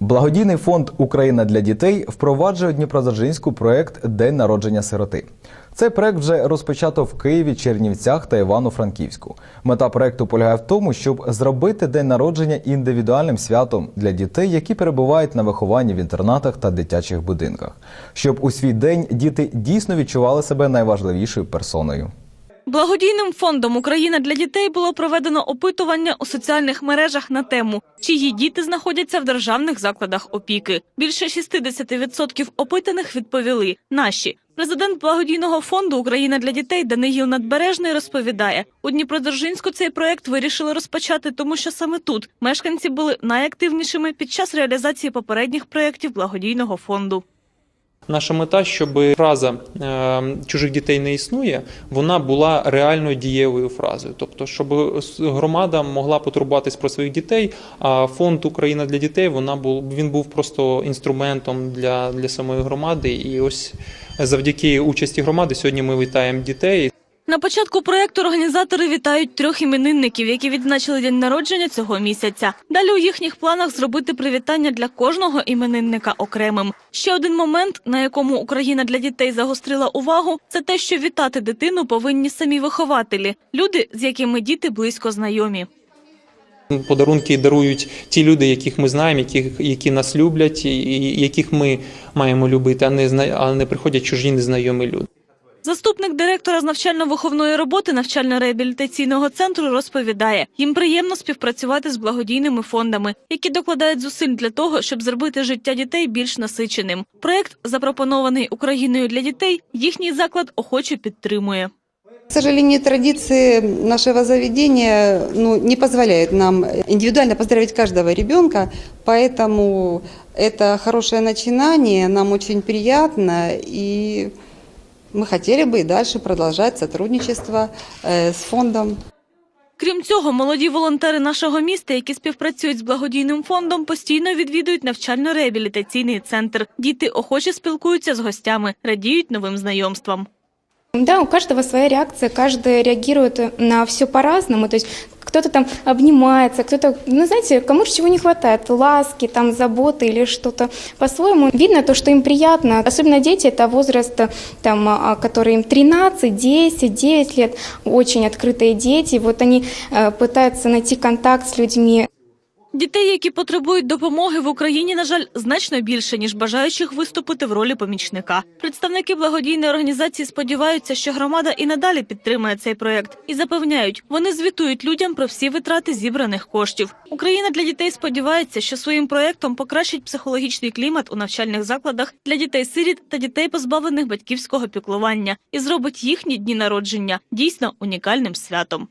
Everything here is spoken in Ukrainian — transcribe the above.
Благодійний фонд Україна для дітей впроваджує Дніпродзержинську проект День народження сироти. Цей проект вже розпочато в Києві, Чернівцях та Івано-Франківську. Мета проекту полягає в тому, щоб зробити день народження індивідуальним святом для дітей, які перебувають на вихованні в інтернатах та дитячих будинках, щоб у свій день діти дійсно відчували себе найважливішою персоною. Благодійним фондом Україна для дітей було проведено опитування у соціальних мережах на тему, чиї діти знаходяться в державних закладах опіки. Більше 60% опитаних відповіли наші. Президент благодійного фонду Україна для дітей Даниїл Надбережний розповідає, у Дніпродзержинську цей проект вирішили розпочати, тому що саме тут мешканці були найактивнішими під час реалізації попередніх проєктів благодійного фонду. Наша мета, щоб фраза е, чужих дітей не існує, вона була реальною дієвою фразою. Тобто, щоб громада могла потурбуватись про своїх дітей, а фонд Україна для дітей вона був він був просто інструментом для, для самої громади. І ось завдяки участі громади сьогодні ми вітаємо дітей. На початку проекту організатори вітають трьох іменинників, які відзначили день народження цього місяця. Далі у їхніх планах зробити привітання для кожного іменинника окремим. Ще один момент, на якому Україна для дітей загострила увагу, це те, що вітати дитину повинні самі вихователі, люди, з якими діти близько знайомі. Подарунки дарують ті люди, яких ми знаємо, які нас люблять, яких ми маємо любити, а не а не приходять чужі незнайомі люди. Заступник директора з навчально-виховної роботи навчально-реабілітаційного центру розповідає, їм приємно співпрацювати з благодійними фондами, які докладають зусиль для того, щоб зробити життя дітей більш насиченим. Проект, запропонований Україною для дітей, їхній заклад охоче підтримує. К сожалению, традиции нашего заведения ну, не позволяют нам индивидуально поздравить каждого ребенка, поэтому это хорошее начинание, нам очень приятно, и мы хотели бы и дальше продолжать сотрудничество э, с фондом. Крім цього, молоді волонтери нашого міста, які співпрацюють з благодійним фондом, постійно відвідують навчально-реабілітаційний центр. Діти охоче спілкуються з гостями, радіють новим знайомствам. Да, у каждого своя реакция, каждый реагирует на все по-разному. То есть кто-то там обнимается, кто-то, ну знаете, кому же чего не хватает, ласки, там, заботы или что-то по-своему. Видно то, что им приятно. Особенно дети, это возраст, там, а, который им 13, 10, 9 лет, очень открытые дети. Вот они э, пытаются найти контакт с людьми, Дітей, які потребують допомоги в Україні, на жаль, значно більше ніж бажаючих виступити в ролі помічника. Представники благодійної організації сподіваються, що громада і надалі підтримує цей проект і запевняють, вони звітують людям про всі витрати зібраних коштів. Україна для дітей сподівається, що своїм проектом покращить психологічний клімат у навчальних закладах для дітей-сиріт та дітей, позбавлених батьківського піклування, і зробить їхні дні народження дійсно унікальним святом.